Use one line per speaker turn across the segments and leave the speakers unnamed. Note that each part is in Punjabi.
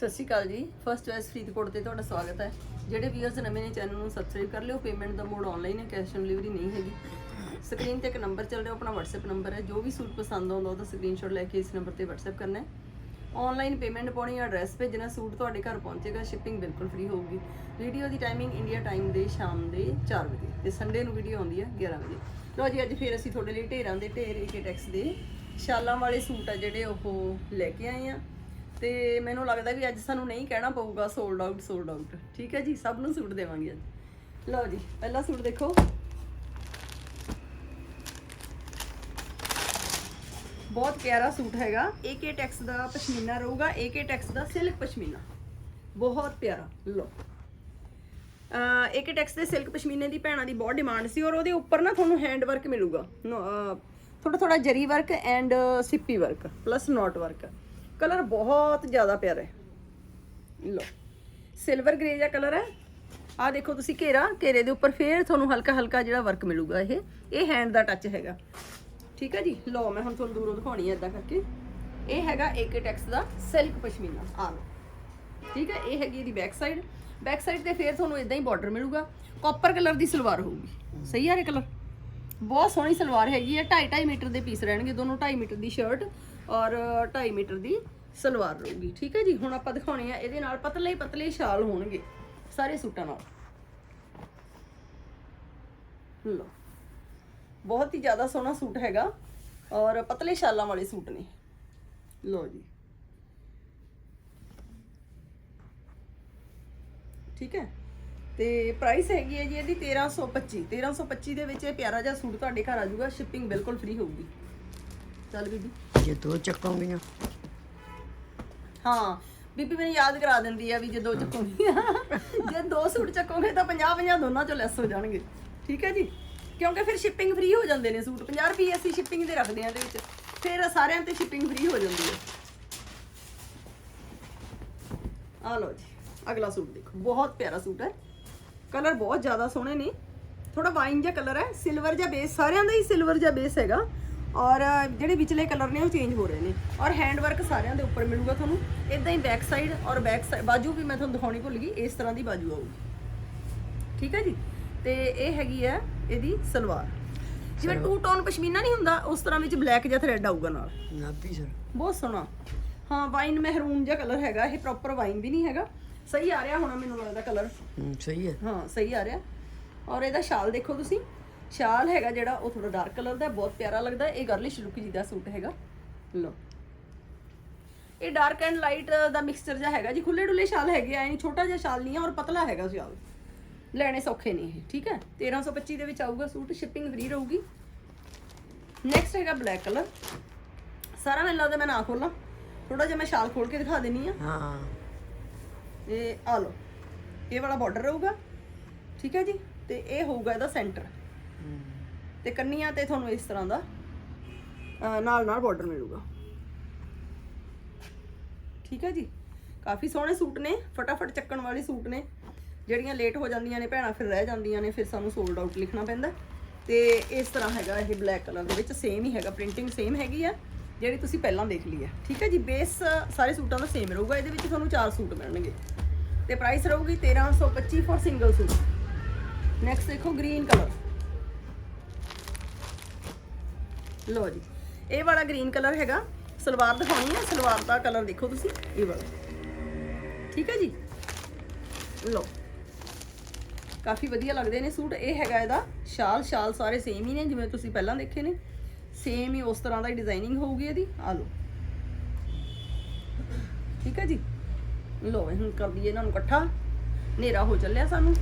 ਸਤਿ ਸ਼੍ਰੀ ਅਕਾਲ ਜੀ। ਫਸਟ ਵੈਸ ਫਰੀਦਕੋਟ ਤੇ ਤੁਹਾਡਾ ਸਵਾਗਤ ਹੈ। ਜਿਹੜੇ ਵੀਅਰਸ ਨਵੇਂ ਨੇ ਚੈਨਲ ਨੂੰ ਸਬਸਕ੍ਰਾਈਬ ਕਰ ਲਿਓ। ਪੇਮੈਂਟ ਦਾ ਮੋਡ ਆਨਲਾਈਨ ਹੈ ਕੈਸ਼ ਔਨ ਡਿਲੀਵਰੀ ਨਹੀਂ ਹੈਗੀ। ਸਕਰੀਨ ਤੇ ਇੱਕ ਨੰਬਰ ਚੱਲ ਰਿਹਾ, ਆਪਣਾ WhatsApp ਨੰਬਰ ਹੈ। ਜੋ ਵੀ ਸੂਟ ਪਸੰਦ ਆਉਂਦਾ, ਉਹਦਾ ਸਕਰੀਨਸ਼ਾਟ ਲੈ ਕੇ ਇਸ ਨੰਬਰ ਤੇ WhatsApp ਕਰਨਾ ਹੈ। ਆਨਲਾਈਨ ਪੇਮੈਂਟ ਪਾਉਣੀ ਹੈ ਐਡਰੈਸ ਭੇਜਣਾ ਸੂਟ ਤੁਹਾਡੇ ਘਰ ਪਹੁੰਚੇਗਾ ਸ਼ਿਪਿੰਗ ਬਿਲਕੁਲ ਫ੍ਰੀ ਹੋਊਗੀ। ਵੀਡੀਓ ਦੀ ਟਾਈਮਿੰਗ ਇੰਡੀਆ ਟਾਈਮ ਦੇ ਸ਼ਾਮ ਦੇ 4 ਵਜੇ ਤੇ ਸੰਡੇ ਨੂੰ ਵੀਡੀਓ ਆਉਂਦੀ ਹੈ 11 ਵਜੇ। ਲੋ ਜੀ, ਅੱਜ ਫੇਰ ਅਸੀਂ ਤੁਹਾਡੇ ਲਈ ਢੇਰਾਂ ਦੇ ਢੇਰ ਏਕੇ ਟੈਕਸ ਦੇ ਸ਼ਾਲਾਂ ਵਾਲੇ ਸੂਟ ਆ ਜਿਹੜੇ ਉਹ ਲੈ ਕੇ ਆਏ ਆ ਤੇ ਮੈਨੂੰ ਲੱਗਦਾ ਵੀ ਅੱਜ ਸਾਨੂੰ ਨਹੀਂ ਕਹਿਣਾ ਪਊਗਾ ਸੋਲਡ ਆਊਟ ਸੋਲਡ ਆਊਟ ਠੀਕ ਹੈ ਜੀ, ਸਭ ਨੂੰ ਸੂਟ ਦੇਵਾਂਗੇ ਅੱਜ। ਲਓ ਜੀ, ਪਹਿਲਾ ਸੂਟ ਦੇਖੋ। ਬਹੁਤ ਪਿਆਰਾ ਸੂਟ ਹੈਗਾ। ਏਕੇ ਟੈਕਸ ਦਾ ਪਸ਼ਮੀਨਾ ਰਹੂਗਾ ਏਕੇ ਟੈਕਸ ਦਾ ਸਿਲਕ ਪਸ਼ਮੀਨਾ। ਬਹੁਤ ਪਿਆਰਾ, ਲਓ। ਅਹ ਏਕੇ ਟੈਕਸ ਦੇ ਸਿਲਕ ਪਸ਼ਮੀਨੇ ਦੀ ਭੈਣਾਂ ਦੀ ਬਹੁਤ ਡਿਮਾਂਡ ਸੀ ਔਰ ਉਹਦੇ ਉੱਪਰ ਨਾ ਤੁਹਾਨੂੰ ਹੈਂਡ ਵਰਕ ਮਿਲੂਗਾ। ਥੋੜਾ ਥੋੜਾ ਜਰੀ work and Sippy work plus knot work colour ਬਹੁਤ ਜ਼ਿਆਦਾ ਪਿਆਰਾ ਹੈ। ਲਓ ਸਿਲਵਰ ਗ੍ਰੇ ਜਿਹਾ ਕਲਰ ਹੈ। ਆ ਦੇਖੋ ਤੁਸੀਂ ਘੇਰਾ, ਘੇਰੇ ਦੇ ਉੱਪਰ ਫੇਰ ਤੁਹਾਨੂੰ ਹਲਕਾ ਹਲਕਾ ਜਿਹੜਾ ਵਰਕ ਮਿਲੂਗਾ ਇਹ। ਇਹ ਹੈਂਡ ਦਾ ਟੱਚ ਹੈਗਾ। ਠੀਕ ਹੈ ਜੀ? ਲਓ, ਮੈਂ ਹੁਣ ਤੁਹਾਨੂੰ ਦੂਰੋਂ ਦਿਖਾਉਣੀ ਹੈ ਇਦਾਂ ਕਰਕੇ। ਇਹ ਹੈਗਾ ਏਕੇ ਟੈਕਸ ਦਾ ਸਿਲਕ ਪਸ਼ਮੀਨਾ। ਆ ਲਓ। ਠੀਕ ਹੈ? ਇਹ ਹੈਗੀ ਇਹਦੀ ਬੈਕ ਸਾਈਡ ਬੈਕ ਸਾਈਡ ਤੇ ਫੇਰ ਤੁਹਾਨੂੰ ਇਦਾਂ ਹੀ ਬਾਰਡਰ ਮਿਲੂਗਾ। ਕਾਪਰ ਕਲਰ ਦੀ ਸਲਵਾਰ ਹੋਊਗੀ। ਸਹੀ ਆ ਰੇ ਕਲਰ? ਬਹੁਤ ਸੋਹਣੀ ਸਲਵਾਰ ਹੈਗੀ ਹੈ। 2.5 2.5 ਮੀਟਰ ਦੇ ਪੀਸ ਰਹਿਣਗੇ ਦੋਨੋਂ 2.5 ਮੀਟਰ ਦੀ ਸ਼ਰਟ ਔਰ 2.5 ਮੀਟਰ ਦੀ ਸਲਵਾਰ ਰਹੂਗੀ। ਠੀਕ ਹੈ ਜੀ? ਹੁਣ ਆਪਾਂ ਦਿਖਾਉਣੇ ਆ, ਇਹਦੇ ਨਾਲ ਪਤਲੇ ਪਤਲੇ ਸ਼ਾਲ ਹੋਣਗੇ, ਸਾਰੇ ਸੂਟਾਂ ਨਾਲ। ਲਓ। ਬਹੁਤ ਹੀ ਜ਼ਿਆਦਾ ਸੋਹਣਾ ਸੂਟ ਹੈਗਾ ਔਰ ਪਤਲੇ ਸ਼ਾਲਾਂ ਵਾਲੇ ਸੂਟ ਨੇ। ਲਓ ਜੀ। ਠੀਕ ਹੈ? ਤੇ ਪ੍ਰਾਈਸ ਹੈਗੀ ਹੈ ਜੀ ਇਹਦੀ 1325 1325 ਦੇ ਵਿੱਚ ਇਹ ਪਿਆਰਾ ਜਿਹਾ ਸੂਟ ਤੁਹਾਡੇ ਘਰ ਆ ਜਾਊਗਾ ਸ਼ਿਪਿੰਗ ਬਿਲਕੁਲ ਫ੍ਰੀ ਹੋਊਗੀ। ਚੱਲ ਬੀਬੀ।
ਜੇ ਦੋ ਚੱਕਾਂਗੀਆਂ।
ਹਾਂ, ਬੀਬੀ ਮੈਨੂੰ ਯਾਦ ਕਰਾ ਦਿੰਦੀ ਆ ਵੀ ਜੇ ਦੋ ਚੱਕੋਗੇ ਜੇ ਦੋ ਸੂਟ ਚੱਕੋਗੇ ਤਾਂ 50 50 ਦੋਨਾਂ ਚੋਂ ਲੈਸ ਹੋ ਜਾਣਗੇ। ਠੀਕ ਹੈ ਜੀ? ਕਿਉਂਕਿ ਫਿਰ ਸ਼ਿਪਿੰਗ ਫ੍ਰੀ ਹੋ ਜਾਂਦੇ ਨੇ ਸੂਟ। 50 ਰੁਪਏ ਅਸੀਂ ਸ਼ਿਪਿੰਗ ਦੇ ਰੱਖਦੇ ਆ ਇਹਦੇ ਵਿੱਚ। ਫਿਰ ਸਾਰਿਆਂ ਤੇ ਸ਼ਿਪਿੰਗ ਫ੍ਰੀ ਹੋ ਜਾਂਦੀ ਹੈ। ਆ ਲਓ ਜੀ, ਅਗਲਾ ਸੂਟ ਦੇਖੋ। ਬਹੁਤ ਪਿਆਰਾ ਸੂਟ ਹੈ। ਕਲਰ ਬਹੁਤ ਜ਼ਿਆਦਾ ਸੋਹਣੇ ਨੇ। ਥੋੜਾ ਵਾਈਨ ਜਿਹਾ ਕਲਰ ਹੈ। ਸਿਲਵਰ ਜਿਹਾ ਬੇਸ ਸਾਰਿਆਂ ਦਾ ਹੀ ਸਿਲਵਰ ਜਿਹਾ ਬੇਸ ਹੈਗਾ। ਔਰ ਜਿਹੜੇ ਵਿਚਲੇ ਕਲਰ ਨੇ ਉਹ ਚੇਂਜ ਹੋ ਰਹੇ ਨੇ। ਔਰ ਹੈਂਡ ਵਰਕ ਸਾਰਿਆਂ ਦੇ ਉੱਪਰ ਮਿਲੂਗਾ ਤੁਹਾਨੂੰ। ਇਦਾਂ ਹੀ ਬੈਕ ਸਾਈਡ ਔਰ ਬੈਕ ਸਾਈਡ ਬਾਜੂ ਵੀ ਮੈਂ ਤੁਹਾਨੂੰ ਦਿਖਾਉਣੀ ਭੁੱਲ ਗਈ ਇਸ ਤਰ੍ਹਾਂ ਦੀ ਬਾਜੂ ਆਊਗੀ। ਠੀਕ ਹੈ ਜੀ? ਤੇ ਇਹ ਹੈਗੀ ਹੈ ਇਹਦੀ ਸਲਵਾਰ। ਜਿਵੇਂ ਟੂ ਟੋਨ ਪਸ਼ਮੀਨਾ ਨਹੀਂ ਹੁੰਦਾ ਉਸ ਤਰ੍ਹਾਂ ਵਿੱਚ ਬਲੈਕ ਜਿਹਾ ਥਰੈਡ ਆਊਗਾ ਨਾਲ।
ਨਾਭੀ ਸਰ।
ਬਹੁਤ ਸੋਹਣਾ। ਹਾਂ ਵਾਈਨ ਮਹਿਰੂਨ ਜਿਹਾ ਕਲਰ ਹੈਗਾ ਇਹ ਪ੍ਰੋਪਰ ਵਾਈਨ ਵੀ ਨਹੀਂ ਹੈਗਾ। ਸਹੀ ਆ ਰਿਹਾ ਹੋਣਾ ਮੈਨੂੰ ਲੱਗਦਾ ਕਲਰ
ਸਹੀ ਹੈ।
ਹਾਂ ਸਹੀ ਆ ਰਿਹਾ। ਔਰ ਇਹਦਾ ਸ਼ਾਲ ਦੇਖੋ ਤੁਸੀਂ। ਸ਼ਾਲ ਹੈਗਾ ਜਿਹੜਾ ਉਹ ਥੋੜਾ ਡਾਰਕ ਕਲਰ ਦਾ ਬਹੁਤ ਪਿਆਰਾ ਲੱਗਦਾ। ਇਹ ਗਰਲਿਸ਼ ਲੁੱਕ ਜੀ ਦਾ ਸੂਟ ਹੈਗਾ। ਲੋ ਇਹ ਡਾਰਕ ਐਂਡ ਲਾਈਟ ਦਾ ਮਿਕਸਚਰ ਜਿਹਾ ਹੈਗਾ ਜੀ। ਖੁੱਲੇ ਡੁੱਲੇ ਸ਼ਾਲ ਹੈਗੇ ਆ ਇਹ ਛੋਟਾ ਜਿਹਾ ਸ਼ਾਲ ਨਹੀਂ ਹੈ ਔਰ ਪਤਲਾ ਹੈਗਾ ਸ਼ਾਲ। ਲੈਣੇ ਸੌਖੇ ਨੇ ਇਹ ਠੀਕ ਹੈ? 1325 ਦੇ ਵਿੱਚ ਆਊਗਾ ਸੂਟ ਸ਼ਿਪਿੰਗ ਫ੍ਰੀ ਰਹੂਗੀ। ਨੈਕਸਟ ਹੈਗਾ ਬਲੈਕ ਕਲਰ ਸਾਰਾ ਮੈਨੂੰ ਲੱਗਦਾ ਮੈਂ ਨਾ ਖੋਲਾਂ। ਥੋੜਾ ਜਿਹਾ ਮੈਂ ਸ਼ਾਲ ਖੋਲ ਕੇ ਦਿਖਾ ਦਿੰਨੀ ਆ।
ਹਾਂ।
ਇਹ ਆ ਲਓ। ਇਹ ਵਾਲਾ ਬਾਰਡਰ ਰਹੂਗਾ। ਠੀਕ ਹੈ ਜੀ? ਤੇ ਇਹ ਹੋਊਗਾ ਇਹਦਾ ਸੈਂਟਰ ਤੇ ਕੰਨੀਆਂ ਤੇ ਤੁਹਾਨੂੰ ਇਸ ਤਰ੍ਹਾਂ ਦਾ ਨਾਲ ਨਾਲ ਬਾਰਡਰ ਮਿਲੂਗਾ। ਠੀਕ ਹੈ ਜੀ? ਕਾਫੀ ਸੋਹਣੇ ਸੂਟ ਨੇ, ਫਟਾਫਟ ਚੱਕਣ ਵਾਲੇ ਸੂਟ ਨੇ। ਜਿਹੜੀਆਂ ਲੇਟ ਹੋ ਜਾਂਦੀਆਂ ਨੇ ਭੈਣਾਂ, ਫਿਰ ਰਹਿ ਜਾਂਦੀਆਂ ਨੇ, ਫਿਰ ਸਾਨੂੰ ਸੋਲਡ ਆਊਟ ਲਿਖਣਾ ਪੈਂਦਾ। ਤੇ ਇਸ ਤਰ੍ਹਾਂ ਹੈਗਾ ਇਹ ਬਲੈਕ ਕਲਰ ਦੇ ਵਿੱਚ ਸੇਮ ਹੀ ਹੈਗਾ ਪ੍ਰਿੰਟਿੰਗ ਸੇਮ ਹੈਗੀ ਆ, ਜਿਹੜੀ ਤੁਸੀਂ ਪਹਿਲਾਂ ਦੇਖ ਲਈ ਹੈ ਠੀਕ ਹੈ ਜੀ? ਬੇਸ ਸਾਰੇ ਸੂਟਾਂ ਦਾ ਸੇਮ ਰਹੂਗਾ, ਇਹਦੇ ਵਿੱਚ ਤੁਹਾਨੂੰ ਚਾਰ ਸੂਟ ਮਿਲਣਗੇ। ਤੇ ਪ੍ਰਾਈਸ ਰਹੂਗੀ 1325 ਫॉर ਸਿੰਗਲ ਸੂਟ। ਨੈਕਸਟ ਦੇਖੋ ਗ੍ਰੀਨ ਕਲਰ ਲੋ ਜੀ, ਇਹ ਵਾਲਾ ਗ੍ਰੀਨ ਕਲਰ ਹੈਗਾ। ਸਲਵਾਰ ਦਿਖਾਉਣੀ ਹੈ, ਸਲਵਾਰ ਦਾ ਕਲਰ ਦੇਖੋ ਤੁਸੀਂ, ਇਹ ਵਾਲਾ। ਠੀਕ ਹੈ ਜੀ? ਲੋ ਕਾਫੀ ਵਧੀਆ ਲੱਗਦੇ ਨੇ ਸੂਟ। ਇਹ ਹੈਗਾ ਇਹਦਾ, ਸ਼ਾਲ ਸ਼ਾਲ ਸਾਰੇ ਸੇਮ ਹੀ ਨੇ, ਜਿਵੇਂ ਤੁਸੀਂ ਪਹਿਲਾਂ ਦੇਖੇ ਨੇ। ਸੇਮ ਹੀ ਉਸ ਤਰ੍ਹਾਂ ਦਾ ਹੀ ਡਿਜ਼ਾਈਨਿੰਗ ਹੋਊਗੀ ਇਹਦੀ। ਆ ਲੋ ਠੀਕ ਹੈ ਜੀ? ਲੋ ਹੁਣ ਕਰ ਦਈਏ ਇਹਨਾਂ ਨੂੰ ਇਕੱਠਾ। ਹਨੇਰਾ ਹੋ ਚੱਲਿਆ ਸਾਨੂੰ।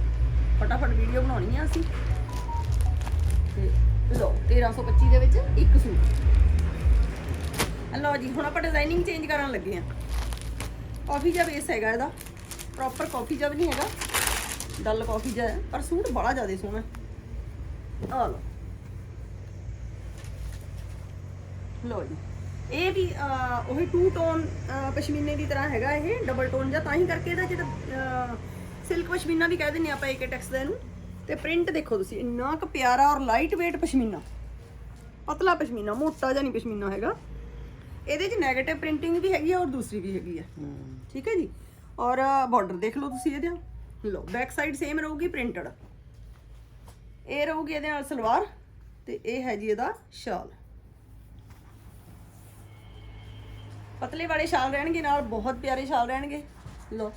ਫਟਾਫਟ ਵੀਡੀਓ ਬਣਾਉਣੀ ਆ ਅਸੀਂ। ਤੇ ਲੋ 1325 ਦੇ ਵਿੱਚ ਇੱਕ ਸੂਟ। ਲਓ ਜੀ, ਹੁਣ ਆਪਾਂ ਡਿਜ਼ਾਈਨਿੰਗ ਚੇਂਜ ਕਰਨ ਲੱਗੇ ਆ ਕਾਫੀ ਜਿਹਾ ਬੇਸ ਹੈਗਾ ਇਹਦਾ। ਪ੍ਰੋਪਰ ਕਾਫੀ ਜਿਹਾ ਵੀ ਨਹੀਂ ਹੈਗਾ। ਡਲ ਕਾਫੀ ਜਿਹਾ ਪਰ ਸੂਟ ਬੜਾ ਜ਼ਿਆਦਾ ਸੋਹਣਾ ਆ ਲਓ। ਲਓ ਜੀ। ਇਹ ਵੀ ਉਹੀ ਟੂ ਟੋਨ ਪਸ਼ਮੀਨੇ ਦੀ ਤਰ੍ਹਾਂ ਹੈਗਾ ਇਹ ਡਬਲ ਟੋਨ ਜਾਂ ਤਾਂ ਹੀ ਕਰਕੇ ਇਹਦਾ ਜਿਹੜਾ ਸਿਲਕ ਪਸ਼ਮੀਨਾ ਵੀ ਕਹਿ ਦਿੰਦੇ ਆਪਾਂ ਇੱਕ ਟੈਕਸ ਦਾ ਇਹਨੂੰ। ਤੇ ਪ੍ਰਿੰਟ ਦੇਖੋ ਤੁਸੀਂ ਇੰਨਾ ਕੁ ਪਿਆਰਾ ਔਰ ਲਾਈਟ weight ਪਸ਼ਮੀਨਾ। ਪਤਲਾ ਪਸ਼ਮੀਨਾ ਮੋਟਾ ਜਿਹਾ ਨਹੀਂ ਪਸ਼ਮੀਨਾ ਹੈਗਾ। ਇਹਦੇ 'ਚ 네ਗੇਟਿਵ ਪ੍ਰਿੰਟਿੰਗ ਵੀ ਹੈਗੀ ਆ ਔਰ ਦੂਸਰੀ ਵੀ ਹੈਗੀ ਆ।
ਹੂੰ।
ਠੀਕ ਹੈ ਜੀ? ਔਰ ਬਾਰਡਰ ਦੇਖ ਲਓ ਤੁਸੀਂ ਇਹਦੇ। ਲਓ ਬੈਕ ਸਾਈਡ ਸੇਮ ਰਹੂਗੀ ਪ੍ਰਿੰਟਡ ਇਹ ਰਹੂਗੀ ਇਹਦੇ ਨਾਲ ਸਲਵਾਰ ਤੇ ਇਹ ਹੈ ਜੀ ਇਹਦਾ ਸ਼ਾਲ। ਪਤਲੇ ਵਾਲੇ ਸ਼ਾਲ ਰਹਿਣਗੇ ਨਾਲ ਬਹੁਤ ਪਿਆਰੇ ਸ਼ਾਲ ਰਹਿਣਗੇ। ਲਓ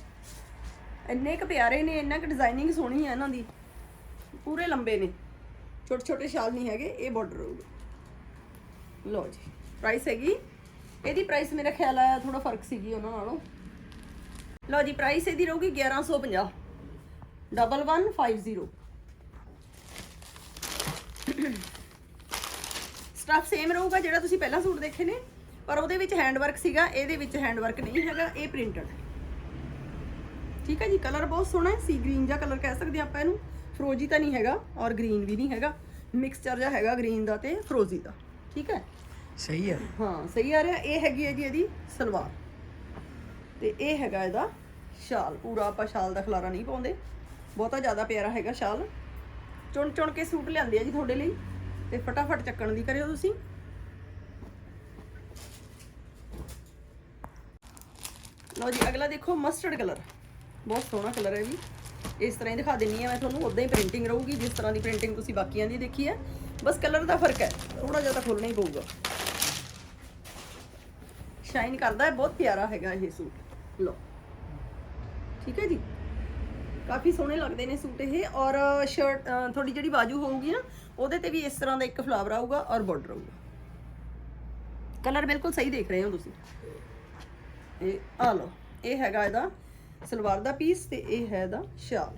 ਇੰਨੇ ਕੁ ਪਿਆਰੇ ਨੇ ਇੰਨਾ ਕੁ ਡਿਜ਼ਾਈਨਿੰਗ ਸੋਹਣੀ ਹੈ ਇਹਨਾਂ ਦੀ। ਪੂਰੇ ਲੰਬੇ ਨੇ। ਛੋਟੇ ਛੋਟੇ ਸ਼ਾਲ ਨਹੀਂ ਹੈਗੇ, ਇਹ ਬਾਰਡਰ ਰਹੂਗਾ ਲਓ ਜੀ ਪ੍ਰਾਈਸ ਹੈਗੀ। ਇਹਦੀ ਪ੍ਰਾਈਸ ਮੇਰਾ ਖਿਆਲ ਆਇਆ ਥੋੜਾ ਫ਼ਰਕ ਸੀਗੀ ਉਹਨਾਂ ਨਾਲੋਂ। ਲਓ ਜੀ ਪ੍ਰਾਈਸ ਇਹਦੀ ਰਹੂਗੀ 1150 1150 ਸਟਫ ਸੇਮ ਰਹੂਗਾ ਜਿਹੜਾ ਤੁਸੀਂ ਪਹਿਲਾਂ ਸੂਟ ਦੇਖੇ ਨੇ, ਪਰ ਉਹਦੇ ਵਿੱਚ ਹੈਂਡ ਵਰਕ ਸੀਗਾ, ਇਹਦੇ ਵਿੱਚ ਹੈਂਡ ਵਰਕ ਨਹੀਂ ਹੈਗਾ, ਇਹ ਪ੍ਰਿੰਟਡ ਠੀਕ ਹੈ ਜੀ ਕਲਰ ਬਹੁਤ ਸੋਹਣਾ ਹੈ ਸੀ ਗ੍ਰੀਨ ਜਾਂ ਕਲਰ ਕਹਿ ਸਕਦੇ ਹਾਂ ਆਪਾਂ ਇਹਨੂੰ। ਫਰੋਜੀ ਤਾਂ ਨਹੀਂ ਹੈਗਾ ਔਰ ਗ੍ਰੀਨ ਵੀ ਨਹੀਂ ਹੈਗਾ। ਮਿਕਸਚਰ ਜਿਹਾ ਹੈਗਾ ਗ੍ਰੀਨ ਦਾ ਤੇ ਫਰੋਜੀ ਦਾ। ਠੀਕ ਹੈ?
ਸਹੀ ਹੈ
ਹਾਂ ਸਹੀ ਆ ਰਿਹਾ। ਇਹ ਹੈਗੀ ਹੈ ਜੀ ਇਹਦੀ ਸਲਵਾਰ। ਤੇ ਇਹ ਹੈਗਾ ਇਹਦਾ ਸ਼ਾਲ। ਪੂਰਾ ਆਪਾਂ ਸ਼ਾਲ ਦਾ ਖਲਾਰਾ ਨਹੀਂ ਪਾਉਂਦੇ। ਬਹੁਤਾ ਜ਼ਿਆਦਾ ਪਿਆਰਾ ਹੈਗਾ ਸ਼ਾਲ। ਚੁਣ ਚੁਣ ਕੇ ਸੂਟ ਲਿਆਂਦੇ ਆ ਜੀ ਤੁਹਾਡੇ ਲਈ। ਤੇ ਫਟਾਫਟ ਚੱਕਣ ਦੀ ਕਰਿਓ ਤੁਸੀਂ। ਲਓ ਜੀ ਅਗਲਾ ਦੇਖੋ ਮਸਟਰਡ ਕਲਰ। ਬਹੁਤ ਸੋਹਣਾ ਕਲਰ ਹੈ ਵੀ। ਇਸ ਤਰ੍ਹਾਂ ਹੀ ਦਿਖਾ ਦਿੰਨੀ ਆ, ਮੈਂ ਤੁਹਾਨੂੰ ਉਦਾਂ ਹੀ ਪ੍ਰਿੰਟਿੰਗ ਰਹੂਗੀ, ਜਿਸ ਤਰ੍ਹਾਂ ਦੀ ਪ੍ਰਿੰਟਿੰਗ ਤੁਸੀਂ ਬਾਕੀਆਂ ਦੀ ਦੇਖੀ ਹੈ। ਬਸ ਕਲਰ ਦਾ ਫ਼ਰਕ ਹੈ ਥੋੜਾ ਜਿਹਾ ਤਾਂ ਖੋਲਣਾ ਹੀ ਪਊਗਾ। ਸ਼ਾਈਨ ਕਰਦਾ ਹੈ, ਬਹੁਤ ਪਿਆਰਾ ਹੈਗਾ ਇਹ ਸੂਟ। ਲਓ। ਠੀਕ ਹੈ ਜੀ? ਕਾਫੀ ਸੋਹਣੇ ਲੱਗਦੇ ਨੇ ਸੂਟ ਇਹ, ਔਰ ਸ਼ਰਟ ਥੋੜੀ ਜਿਹੜੀ ਬਾਜੂ ਹੋਊਗੀ ਨਾ, ਉਹਦੇ ਤੇ ਵੀ ਇਸ ਤਰ੍ਹਾਂ ਦਾ ਇੱਕ ਫਲਾਵਰ ਆਊਗਾ, ਔਰ ਬਾਰਡਰ ਆਊਗਾ। ਕਲਰ ਬਿਲਕੁਲ ਸਹੀ ਦੇਖ ਰਹੇ ਹੋ ਤੁਸੀਂ। ਇਹ ਆ ਲਓ, ਇਹ ਹੈਗਾ ਇਹਦਾ ਸਲਵਾਰ ਦਾ ਪੀਸ ਤੇ ਇਹ ਹੈ ਇਹਦਾ ਸ਼ਾਲ।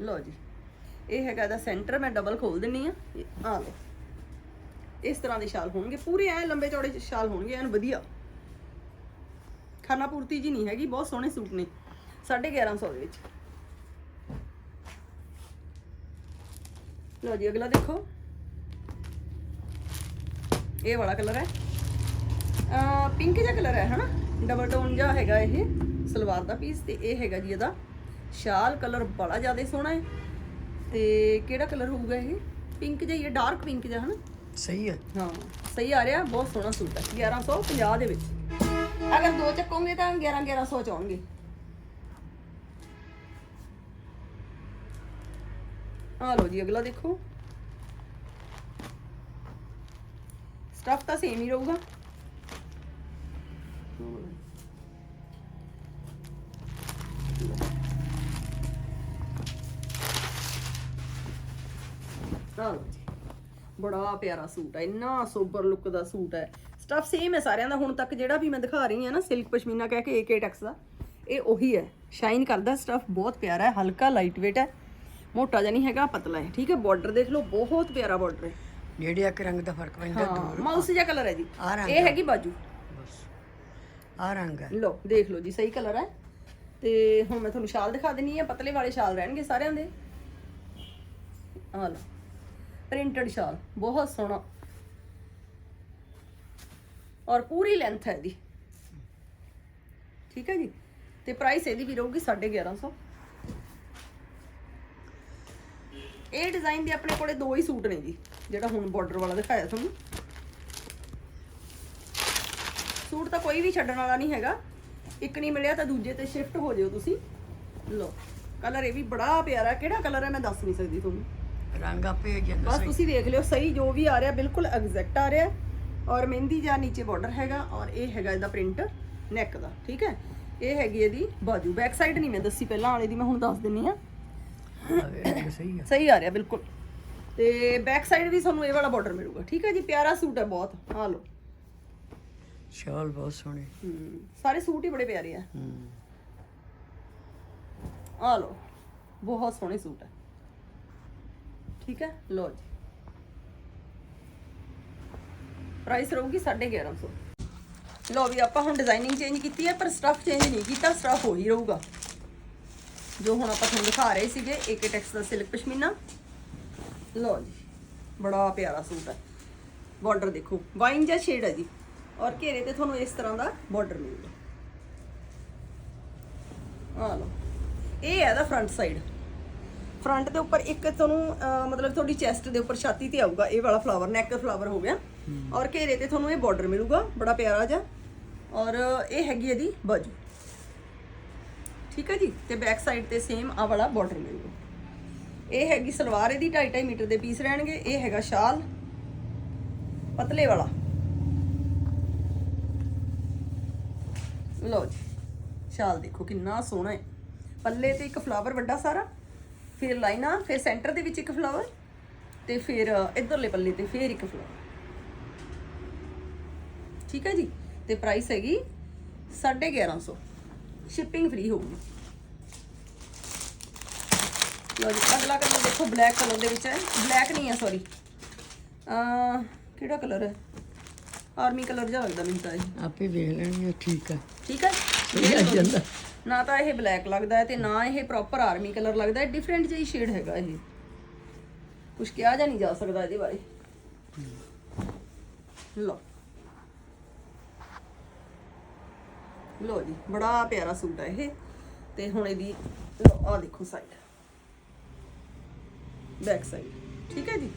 ਲਓ ਜੀ, ਇਹ ਹੈਗਾ ਇਹਦਾ ਸੈਂਟਰ, ਮੈਂ ਡਬਲ ਖੋਲ ਦਿੰਨੀ ਆ। ਇਹ ਆ ਲਓ, ਇਸ ਤਰ੍ਹਾਂ ਦੇ ਸ਼ਾਲ ਹੋਣਗੇ। ਪੂਰੇ ਐ ਲੰਬੇ ਚੌੜੇ ਸ਼ਾਲ ਹੋਣਗੇ, ਐਨ ਵਧੀਆ। ਖਾਣਾ ਪੂਰਤੀ ਜੀ ਨਹੀਂ ਹੈਗੀ, ਬਹੁਤ ਸੋਹਣੇ ਸੂਟ ਨੇ 1150 ਦੇ ਵਿੱਚ। ਲਓ ਜੀ, ਅਗਲਾ ਦੇਖੋ। ਇਹ ਵਾਲਾ ਕਲਰ ਹੈ। ਪਿੰਕ ਜਿਹਾ ਕਲਰ ਹੈ ਹਨਾ? ਡਬਲ ਟੋਨ ਜਿਹਾ ਹੈਗਾ ਇਹ ਸਲਵਾਰ ਦਾ ਪੀਸ ਤੇ ਇਹ ਹੈਗਾ ਜੀ ਇਹਦਾ। ਸ਼ਾਲ ਕਲਰ ਬੜਾ ਜ਼ਿਆਦਾ ਸੋਹਣਾ ਹੈ। ਤੇ ਕਿਹੜਾ ਕਲਰ ਹੋਊਗਾ ਇਹ? ਪਿੰਕ ਜਿਹਾ ਹੀ ਹੈ ਡਾਰਕ ਪਿੰਕ ਜਿਹਾ ਹਨਾ?
ਸਹੀ ਹੈ।
ਹਾਂ ਸਹੀ ਆ ਰਿਹਾ ਬਹੁਤ ਸੋਹਣਾ ਸੂਟ ਹੈ। 1150 ਦੇ ਵਿੱਚ। ਅਗਰ ਦੋ ਚੱਕੋਗੇ ਤਾਂ 11 1100 ਚ ਆਉਣਗੇ। ਆ ਲਓ ਜੀ ਅਗਲਾ ਦੇਖੋ। ਸਟਫ ਤਾਂ ਸੇਮ ਹੀ ਰਹੂਗਾ। ਆ ਬੜਾ ਪਿਆਰਾ ਸੂਟ ਹੈ, ਇੰਨਾ ਸੋਬਰ ਲੁੱਕ ਦਾ ਸੂਟ ਹੈ। ਸਟਫ ਸੇਮ ਹੈ ਸਾਰਿਆਂ ਦਾ, ਹੁਣ ਤੱਕ ਜਿਹੜਾ ਵੀ ਮੈਂ ਦਿਖਾ ਰਹੀ ਹਾਂ ਨਾ ਸਿਲਕ ਪਸ਼ਮੀਨਾ ਕਹਿ ਕੇ AK ਟੈਕਸ ਦਾ, ਇਹ ਉਹੀ ਹੈ। ਸ਼ਾਈਨ ਕਰਦਾ ਸਟਫ ਬਹੁਤ ਪਿਆਰਾ ਹੈ, ਹਲਕਾ ਲਾਈਟ weight ਹੈ। ਮੋਟਾ ਜਿਹਾ ਨਹੀਂ ਹੈਗਾ, ਪਤਲਾ ਹੈ, ਠੀਕ ਹੈ। ਬਾਰਡਰ ਦੇਖ ਲਓ, ਬਹੁਤ ਪਿਆਰਾ ਬਾਰਡਰ ਹੈ।
ਜਿਹੜੇ ਇੱਕ ਰੰਗ ਦਾ ਫ਼ਰਕ ਪੈਂਦਾ
ਹਾਂ ਮਾਊਸ ਜਿਹਾ ਕਲਰ ਹੈ ਜੀ।
ਆਹ ਰੰਗ
ਇਹ ਹੈਗੀ ਬਾਜੂ।
ਬਸ। ਆ ਰੰਗ ਹੈ।
ਲਓ ਦੇਖ ਲਓ ਜੀ ਸਹੀ ਕਲਰ ਹੈ। ਤੇ ਹੁਣ ਮੈਂ ਤੁਹਾਨੂੰ ਸ਼ਾਲ ਦਿਖਾ ਦਿੰਨੀ ਆ ਪਤਲੇ ਵਾਲੇ ਸ਼ਾਲ ਰਹਿਣਗੇ ਸਾਰਿਆਂ ਦੇ। ਆ ਲਓ ਪ੍ਰਿੰਟਡ ਸ਼ਾਲ ਬਹੁਤ ਸੋਹਣਾ। ਔਰ ਪੂਰੀ ਲੈਂਥ ਹੈ ਇਹਦੀ। ਠੀਕ ਹੈ ਜੀ? ਤੇ ਪ੍ਰਾਈਸ ਇਹਦੀ ਵੀ ਰਹੂਗੀ 1150 ਇਹ ਡਿਜ਼ਾਈਨ ਦੇ ਆਪਣੇ ਕੋਲੇ ਦੋ ਹੀ ਸੂਟ ਨੇ ਜੀ। ਜਿਹੜਾ ਹੁਣ ਬਾਰਡਰ ਵਾਲਾ ਦਿਖਾਇਆ ਤੁਹਾਨੂੰ। ਸੂਟ ਤਾਂ ਕੋਈ ਵੀ ਛੱਡਣ ਵਾਲਾ ਨਹੀਂ ਹੈਗਾ। ਇੱਕ ਨਹੀਂ ਮਿਲਿਆ ਤਾਂ ਦੂਜੇ ਤੇ ਸ਼ਿਫਟ ਹੋ ਜਿਓ ਤੁਸੀਂ। ਲਓ ਕਲਰ ਇਹ ਵੀ ਬੜਾ ਪਿਆਰਾ ਕਿਹੜਾ ਕਲਰ ਹੈ ਮੈਂ ਦੱਸ ਨਹੀਂ ਸਕਦੀ ਤੁਹਾਨੂੰ।
ਰੰਗ ਆਪੇ ਜਾਂਦਾ
ਬਸ ਤੁਸੀਂ ਦੇਖ ਲਿਓ ਸਹੀ ਜੋ ਵੀ ਆ ਰਿਹਾ ਬਿਲਕੁਲ ਐਗਜ਼ੈਕਟ ਆ ਰਿਹਾ। ਔਰ ਮਹਿੰਦੀ ਜਾਂ ਨੀਚੇ ਬਾਰਡਰ ਹੈਗਾ ਔਰ ਇਹ ਹੈਗਾ ਇਹਦਾ ਪ੍ਰਿੰਟ ਨੈਕ ਦਾ ਠੀਕ ਹੈ? ਇਹ ਹੈਗੀ ਇਹਦੀ ਬਾਜੂ। ਬੈਕ ਸਾਈਡ ਨਹੀਂ ਮੈਂ ਦੱਸੀ ਪਹਿਲਾਂ ਵਾਲੇ ਦੀ ਮੈਂ ਹੁਣ ਦੱਸ ਦਿੰਨੀ ਆ।
ਸਹੀ
ਆ ਰਿਹਾ ਬਿਲਕੁਲ। ਤੇ ਬੈਕ ਸਾਈਡ ਵੀ ਤੁਹਾਨੂੰ ਇਹ ਵਾਲਾ ਬਾਰਡਰ ਮਿਲੂਗਾ। ਠੀਕ ਹੈ ਜੀ? ਪਿਆਰਾ ਸੂਟ ਹੈ ਬਹੁਤ। ਆ ਲਓ।
ਸ਼ਾਲ ਬਹੁਤ ਸੋਹਣੇ।
ਹਮ, ਸਾਰੇ ਸੂਟ ਹੀ ਬੜੇ ਪਿਆਰੇ ਆ।
ਹੂੰ।
ਆ ਲਓ ਬਹੁਤ ਸੋਹਣੇ ਸੂਟ ਹੈ। ਠੀਕ ਹੈ? ਲਓ ਜੀ। ਪ੍ਰਾਈਸ ਰਹੂਗੀ 1150 ਲਓ ਵੀ ਆਪਾਂ ਹੁਣ ਡਿਜ਼ਾਈਨਿੰਗ ਚੇਂਜ ਕੀਤੀ ਹੈ ਪਰ ਸਟਫ ਚੇਂਜ ਨਹੀਂ ਕੀਤਾ ਸਟਫ ਉਹੀ ਰਹੂਗਾ। ਜੋ ਹੁਣ ਆਪਾਂ ਤੁਹਾਨੂੰ ਦਿਖਾ ਰਹੇ ਸੀਗੇ ਏਕੇ ਟੈਕਸ ਦਾ ਸਿਲਕ ਪਸ਼ਮੀਨਾ। ਲਓ ਜੀ ਬੜਾ ਪਿਆਰਾ ਸੂਟ ਹੈ। ਬਾਰਡਰ ਦੇਖੋ ਵਾਈਨ ਜਾਂ ਸ਼ੇਡ ਹੈ ਜੀ। ਔਰ ਘੇਰੇ ਤੇ ਤੁਹਾਨੂੰ ਇਸ ਤਰ੍ਹਾਂ ਦਾ ਬਾਰਡਰ ਮਿਲੂਗਾ। ਆ ਲਓ ਇਹ ਹੈ ਇਹਦਾ ਫਰੰਟ ਸਾਈਡ ਫਰੰਟ ਦੇ ਉੱਪਰ ਇੱਕ ਤੁਹਾਨੂੰ ਮਤਲਬ ਤੁਹਾਡੀ ਚੈਸਟ ਦੇ ਉੱਪਰ ਛਾਤੀ ਤੇ ਆਊਗਾ ਇਹ ਵਾਲਾ ਫਲਾਵਰ ਨੈਕ ਫਲਾਵਰ ਹੋ ਗਿਆ। ਔਰ ਘੇਰੇ ਤੇ ਤੁਹਾਨੂੰ ਇਹ ਬਾਰਡਰ ਮਿਲੂਗਾ ਬੜਾ ਪਿਆਰਾ ਜਿਹਾ। ਔਰ ਇਹ ਹੈਗੀ ਇਹਦੀ ਬਾਜੂ। ਠੀਕ ਹੈ ਜੀ? ਤੇ ਬੈਕ ਸਾਈਡ ਤੇ ਸੇਮ ਆ ਵਾਲਾ ਬਾਰਡਰ ਮਿਲੂਗਾ। ਇਹ ਹੈਗੀ ਸਲਵਾਰ, ਇਹਦੀ 2.5 ਮੀਟਰ ਦੇ ਪੀਸ ਰਹਿਣਗੇ, ਇਹ ਹੈਗਾ ਸ਼ਾਲ, ਪਤਲੇ ਵਾਲਾ। ਲਓ ਜੀ, ਸ਼ਾਲ ਦੇਖੋ ਕਿੰਨਾ ਸੋਹਣਾ ਹੈ। ਪੱਲੇ ਤੇ ਇੱਕ ਫਲਾਵਰ ਵੱਡਾ ਸਾਰਾ, ਫਿਰ ਲਾਈਨਾਂ, ਫਿਰ ਸੈਂਟਰ ਦੇ ਵਿੱਚ ਇੱਕ ਫਲਾਵਰ ਤੇ ਫਿਰ ਇਧਰਲੇ ਪੱਲੇ ਤੇ ਫਿਰ ਇੱਕ ਫਲਾਵਰ ਠੀਕ ਹੈ ਜੀ? ਤੇ ਪ੍ਰਾਈਸ ਹੈਗੀ 1150 ਸ਼ਿਪਿੰਗ ਫ੍ਰੀ ਹੋਊਗੀ। ਲਓ ਜੀ ਅਗਲਾ ਕਲਰ ਦੇਖੋ ਬਲੈਕ ਕਲਰ ਦੇ ਵਿੱਚ ਹੈ। ਬਲੈਕ ਨਹੀਂ ਹੈ ਸੌਰੀ ਅ ਕਿਹੜਾ ਕਲਰ ਹੈ? ਆਰਮੀ ਕਲਰ ਜਿਹਾ ਲੱਗਦਾ ਮੈਨੂੰ ਤਾਂ ਇਹ।
ਆਪੇ ਵੇਖ ਲੈਣਗੇ ਠੀਕ ਆ
ਠੀਕ ਹੈ?
ਸਹੀ ਆ ਜਾਂਦਾ।
ਨਾ ਤਾਂ ਇਹ ਬਲੈਕ ਲੱਗਦਾ ਹੈ ਤੇ ਨਾ ਇਹ ਪ੍ਰੋਪਰ ਆਰਮੀ ਕਲਰ ਲੱਗਦਾ ਹੈ। ਡਿਫਰੈਂਟ ਜਿਹੀ ਸ਼ੇਡ ਹੈਗਾ ਇਹ। ਕੁਝ ਕਿਹਾ ਜਾਂ ਨਹੀਂ ਜਾ ਸਕਦਾ ਇਹਦੇ ਬਾਰੇ। ਲਓ। ਲਓ ਜੀ ਬੜਾ ਪਿਆਰਾ ਸੂਟ ਹੈ ਇਹ। ਤੇ ਹੁਣ ਇਹਦੀ ਆ ਦੇਖੋ ਸਾਈਡ ਬੈਕ ਸਾਈਡ ਠੀਕ ਹੈ ਜੀ?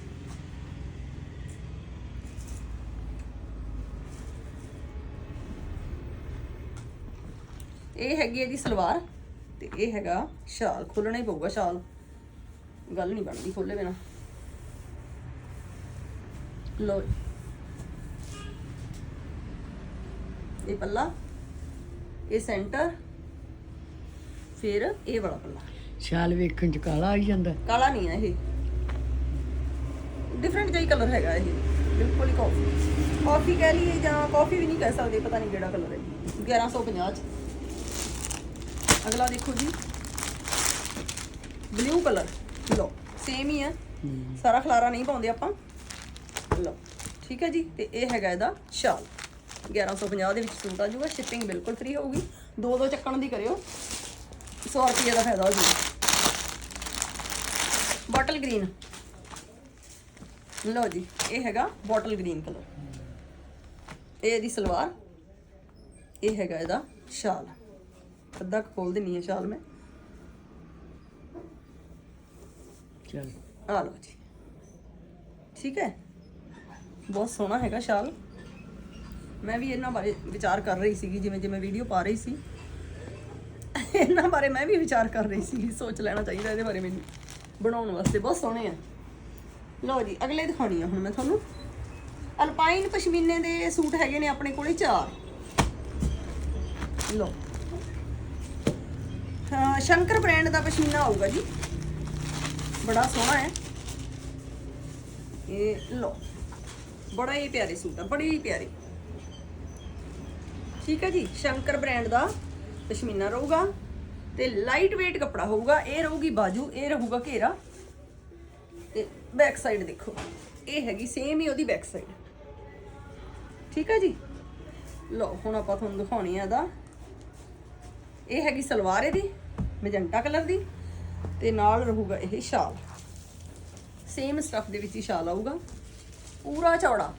ਇਹ ਹੈਗੀ ਹੈ ਜੀ ਸਲਵਾਰ ਤੇ ਇਹ ਹੈਗਾ ਸ਼ਾਲ। ਖੋਲਣਾ ਹੀ ਪਊਗਾ ਸ਼ਾਲ। ਗੱਲ ਨਹੀਂ ਬਣਦੀ ਖੋਲੇ ਬਿਨਾ। ਲੋ ਇਹ ਪੱਲਾ ਇਹ ਸੈਂਟਰ ਫਿਰ ਇਹ ਵਾਲਾ ਪੱਲਾ।
ਸ਼ਾਲ ਵੇਖਣ ਚ ਕਾਲਾ ਆਈ ਜਾਂਦਾ।
ਕਾਲਾ ਨਹੀਂ ਹੈ ਇਹ। ਡਿਫਰੈਂਟ ਜਿਹਾ ਕਲਰ ਹੈਗਾ ਇਹ। ਬਿਲਕੁਲ ਹੀ ਕਾਫੀ ਕਾਫੀ ਕਹਿ ਲਈਏ ਜਾਂ ਕਾਫੀ ਵੀ ਨਹੀਂ ਕਹਿ ਸਕਦੇ ਪਤਾ ਨਹੀਂ ਕਿਹੜਾ ਕਲਰ ਹੈ। 1150 ਚ। ਅਗਲਾ ਦੇਖੋ ਜੀ। ਬਲੂ ਕਲਰ ਲੋ ਸੇਮ ਹੀ ਹੈ। ਸਾਰਾ ਖਲਾਰਾ ਨਹੀਂ ਪਾਉਂਦੇ ਆਪਾਂ। ਲੋ ਠੀਕ ਹੈ ਜੀ। ਤੇ ਇਹ ਹੈਗਾ ਇਹਦਾ ਸ਼ਾਲ। 1150 ਦੇ ਵਿੱਚ ਸੂਟ ਆ ਜਾਊਗਾ ਸ਼ਿਪਿੰਗ ਬਿਲਕੁਲ ਫ੍ਰੀ ਹੋਊਗੀ। ਦੋ ਦੋ ਚੱਕਣ ਦੀ ਕਰਿਓ। 100 ਰੁਪਏ ਦਾ ਫਾਇਦਾ ਹੋ ਜਾਊਗਾ ਬੋਟਲ ਗ੍ਰੀਨ ਲਓ ਜੀ ਇਹ ਹੈਗਾ ਬੋਟਲ ਗ੍ਰੀਨ ਕਲਰ। ਇਹ ਇਹਦੀ ਸਲਵਾਰ ਇਹ ਹੈਗਾ ਇਹਦਾ ਸ਼ਾਲ। ਅੱਧਾ ਖੋਲ ਦਿੰਨੀ ਹੈ ਸ਼ਾਲ ਮੈਂ।
ਚਲ।
ਆ ਲਓ ਜੀ। ਠੀਕ ਹੈ? ਬਹੁਤ ਸੋਹਣਾ ਹੈਗਾ ਸ਼ਾਲ। ਮੈਂ ਵੀ ਇਹਨਾਂ ਬਾਰੇ ਵਿਚਾਰ ਕਰ ਰਹੀ ਸੀਗੀ ਜਿਵੇਂ ਜਿਵੇਂ ਵੀਡੀਓ ਪਾ ਰਹੀ ਸੀ। ਇਹਨਾਂ ਬਾਰੇ ਮੈਂ ਵੀ ਵਿਚਾਰ ਕਰ ਰਹੀ ਸੀ ਸੋਚ ਲੈਣਾ ਚਾਹੀਦਾ ਇਹਦੇ ਬਾਰੇ ਮੈਨੂੰ। ਬਣਾਉਣ ਵਾਸਤੇ ਬਹੁਤ ਸੋਹਣੇ ਆ। ਲਓ ਜੀ, ਅਗਲੇ ਦਿਖਾਉਣੀ ਆ ਹੁਣ ਮੈਂ ਤੁਹਾਨੂੰ। ਅਲਪਾਈਨ ਪਸ਼ਮੀਨੇ ਦੇ ਸੂਟ ਹੈਗੇ ਨੇ ਆਪਣੇ ਕੋਲੇ ਚਾਰ। ਲਓ। ਸ਼ੰਕਰ ਬ੍ਰਾਂਡ ਦਾ ਪਸ਼ਮੀਨਾ ਆਊਗਾ ਜੀ। ਬੜਾ ਸੋਹਣਾ ਹੈ। ਇਹ ਲਓ, ਬੜਾ ਹੀ ਪਿਆਰੇ ਸੂਟ ਆ, ਬੜੇ ਹੀ ਪਿਆਰੇ। ਠੀਕ ਹੈ ਜੀ, ਸ਼ੰਕਰ ਬ੍ਰਾਂਡ ਦਾ ਪਸ਼ਮੀਨਾ ਰਹੂਗਾ ਤੇ ਲਾਈਟ weight ਕੱਪੜਾ ਹੋਊਗਾ, ਇਹ ਰਹੂਗੀ ਬਾਜੂ, ਇਹ ਰਹੂਗਾ ਘੇਰਾ। ਬੈਕ ਸਾਈਡ ਦੇਖੋ। ਇਹ ਹੈਗੀ ਸੇਮ ਹੀ ਉਹਦੀ ਬੈਕ ਸਾਈਡ ਠੀਕ ਹੈ ਜੀ? ਲਓ, ਹੁਣ ਆਪਾਂ ਤੁਹਾਨੂੰ ਦਿਖਾਉਣੀ ਆ ਇਹਦਾ। ਇਹ ਹੈਗੀ ਸਲਵਾਰ ਇਹਦੀ, ਮੈਜੈਂਟਾ ਕਲਰ ਦੀ, ਤੇ ਨਾਲ ਰਹੂਗਾ ਇਹ ਸ਼ਾਲ। ਸੇਮ ਸਟਫ ਦੇ ਵਿੱਚ ਹੀ ਸ਼ਾਲ ਆਊਗਾ। ਪੂਰਾ ਚੌੜਾ।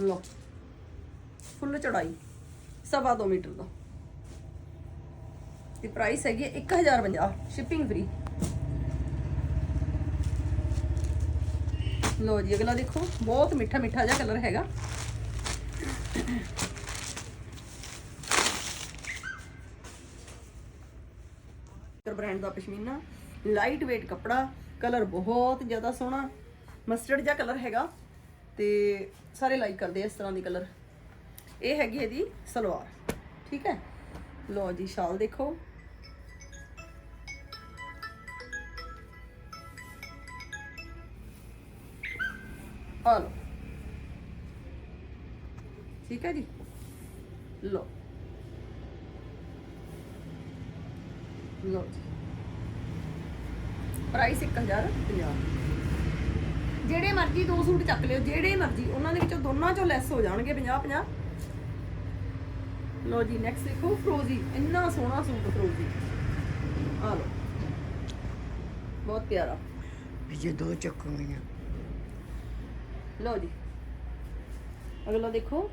ਲਓ ਫੁੱਲ ਚੌੜਾਈ, ਸਵਾ ਦੋ ਮੀਟਰ ਦਾ। ਤੇ ਪ੍ਰਾਈਸ ਹੈਗੀ ਹੈ 1050 ਸ਼ਿਪਿੰਗ ਫ੍ਰੀ ਲੋ ਜੀ, ਅਗਲਾ ਦੇਖੋ, ਬਹੁਤ ਮਿੱਠਾ ਮਿੱਠਾ ਜਿਹਾ ਕਲਰ ਹੈਗਾ। ਬ੍ਰਾਂਡ ਦਾ ਪਸ਼ਮੀਨਾ ਲਾਈਟ weight ਕੱਪੜਾ, ਕਲਰ ਬਹੁਤ ਜ਼ਿਆਦਾ ਸੋਹਣਾ ਮਸਟਰਡ ਜਿਹਾ ਕਲਰ ਹੈਗਾ, ਤੇ ਸਾਰੇ ਲਾਈਕ ਕਰਦੇ ਇਸ ਤਰ੍ਹਾਂ ਦੀ ਕਲਰ। ਇਹ ਹੈਗੀ ਇਹਦੀ ਸਲਵਾਰ, ਠੀਕ ਹੈ? ਲੋ ਜੀ, ਸ਼ਾਲ ਦੇਖੋ। ਆ ਲੋ ਠੀਕ ਹੈ ਜੀ? ਲੋ ਲੋ ਪ੍ਰਾਈਸ 1050 ਜਿਹੜੇ ਮਰਜ਼ੀ ਦੋ ਸੂਟ ਚੱਕ ਲਿਓ, ਜਿਹੜੇ ਮਰਜ਼ੀ। ਉਹਨਾਂ ਦੇ ਵਿੱਚੋਂ ਦੋਨਾਂ ਚੋਂ ਲੈਸ ਹੋ ਜਾਣਗੇ 50 50 ਲਓ ਜੀ ਨੈਕਸਟ ਦੇਖੋ ਫਰੋਜ਼ੀ ਇੰਨਾ ਸੋਹਣਾ ਸੂਟ ਫਰੋਜ਼ੀ ਆ ਲੋ ਬਹੁਤ ਪਿਆਰਾ।
ਜੇ ਦੋ ਚੱਕੂਗੀਆਂ
ਲਓ ਜੀ। ਅਗਲਾ ਦੇਖੋ।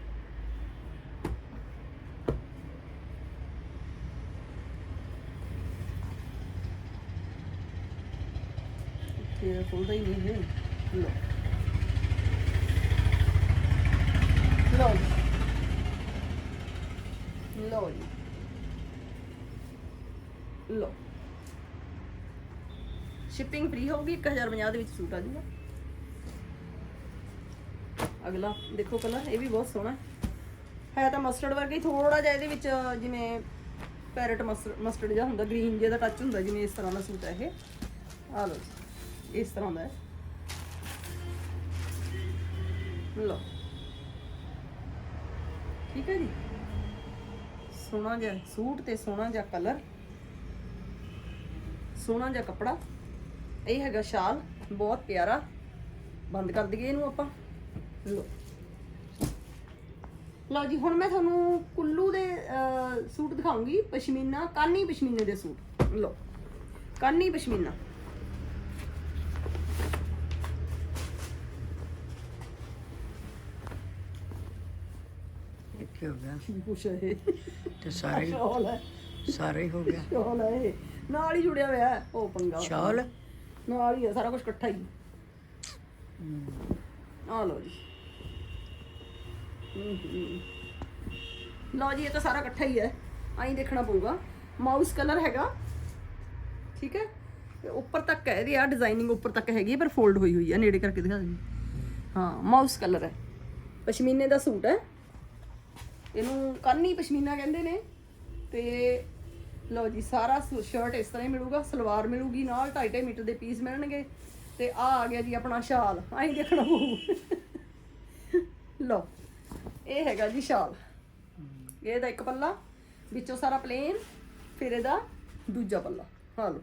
ਤੇ ਫੁੱਲਦਾ ਹੀ ਨਹੀਂ ਹੈ ਲਓ। ਲਓ ਲਓ ਲਓ। ਸ਼ਿਪਿੰਗ ਫ੍ਰੀ ਹੋਊਗੀ 1050 ਦੇ ਵਿੱਚ ਸੂਟ ਆ ਜੂਗਾ। ਅਗਲਾ। ਦੇਖੋ ਕਲਰ ਇਹ ਵੀ ਬਹੁਤ ਸੋਹਣਾ ਹੈ। ਤਾਂ ਮਸਟਰਡ ਵਰਗਾ ਹੀ ਥੋੜਾ ਜਿਹਾ ਇਹਦੇ ਵਿੱਚ ਜਿਵੇਂ ਪੈਰਟ ਮਸਟਰਡ ਜਿਹਾ ਹੁੰਦਾ ਗ੍ਰੀਨ ਜਿਹਾ ਦਾ ਟੱਚ ਹੁੰਦਾ, ਜਿਵੇਂ ਇਸ ਤਰ੍ਹਾਂ ਦਾ ਸੂਟ ਹੈ ਇਹ। ਆ ਲਓ ਇਸ ਤਰ੍ਹਾਂ ਦਾ ਹੈ। ਲਓ। ਠੀਕ ਹੈ ਜੀ? ਸੋਹਣਾ ਜਿਹਾ, ਸੂਟ ਤੇ ਸੋਹਣਾ ਜਿਹਾ ਕਲਰ ਸੋਹਣਾ ਜਿਹਾ ਕੱਪੜਾ। ਇਹ ਹੈਗਾ ਸ਼ਾਲ, ਬਹੁਤ ਪਿਆਰਾ। ਬੰਦ ਕਰ ਦਈਏ ਇਹਨੂੰ ਆਪਾਂ। ਲਓ। ਲਓ ਜੀ ਹੁਣ ਮੈਂ ਤੁਹਾਨੂੰ ਕੁੱਲੂ ਦੇ ਸੂਟ ਦਿਖਾਉਂਗੀ ਪਸ਼ਮੀਨਾ ਕਾਨੀ ਪਸ਼ਮੀਨੇ ਦੇ ਸੂਟ। ਲਓ ਕਾਨੀ ਪਸ਼ਮੀਨਾ।
ਕੀ ਹੋ ਗਿਆ।
ਕੁਛ ਇਹ?
ਤੇ ਸਾਰੇ
ਸ਼ਾਲ ਹੈ।
ਸਾਰੇ ਹੀ ਹੋ ਗਿਆ।
ਸ਼ਾਲ ਹੈ ਇਹ। ਨਾਲ ਹੀ ਜੁੜਿਆ ਹੋਇਆ ਹੈ। ਉਹ ਪੰਗਾ।
ਸ਼ਾਲ?
ਨਾਲ ਹੀ ਹੈ ਸਾਰਾ ਕੁਝ ਇਕੱਠਾ ਹੀ। ਆ ਲਓ ਜੀ। ਲਓ ਜੀ ਇਹ ਤਾਂ ਸਾਰਾ ਇਕੱਠਾ ਹੀ ਹੈ। ਆਈ ਦੇਖਣਾ ਪਊਗਾ। ਮਾਊਸ ਕਲਰ ਹੈਗਾ। ਠੀਕ ਹੈ? ਉੱਪਰ ਤੱਕ ਹੈ ਇਹਦੀ ਆ ਡਿਜ਼ਾਈਨਿੰਗ ਉੱਪਰ ਤੱਕ ਹੈਗੀ ਹੈ, ਪਰ ਫੋਲਡ ਹੋਈ ਹੋਈ ਹੈ। ਨੇੜੇ ਕਰਕੇ ਦਿਖਾ ਦਿੰਦੀ ਹਾਂ। ਮਾਊਸ ਕਲਰ ਹੈ। ਪਸ਼ਮੀਨੇ ਦਾ ਸੂਟ ਹੈ। ਇਹਨੂੰ ਕਾਨੀ ਪਸ਼ਮੀਨਾ ਕਹਿੰਦੇ ਨੇ। ਤੇ ਲਓ ਜੀ ਸਾਰਾ ਸ਼ਰਟ ਇਸ ਤਰ੍ਹਾਂ ਹੀ ਮਿਲੂਗਾ। ਸਲਵਾਰ ਮਿਲੂਗੀ ਨਾਲ 2.5 ਮੀਟਰ ਦੇ ਪੀਸ ਮਿਲਣਗੇ। ਤੇ ਆ ਆ ਗਿਆ ਜੀ ਆਪਣਾ ਸ਼ਾਲ। ਆਹੀ ਦੇਖਣਾ ਪਊ। ਲਓ। ਇਹ ਹੈਗਾ ਜੀ ਸ਼ਾਲ। ਇਹਦਾ ਇੱਕ ਪੱਲਾ ਵਿੱਚੋਂ ਸਾਰਾ ਪਲੇਨ ਫਿਰ ਇਹਦਾ ਦੂਜਾ ਪੱਲਾ। ਹਾਂ ਲਓ।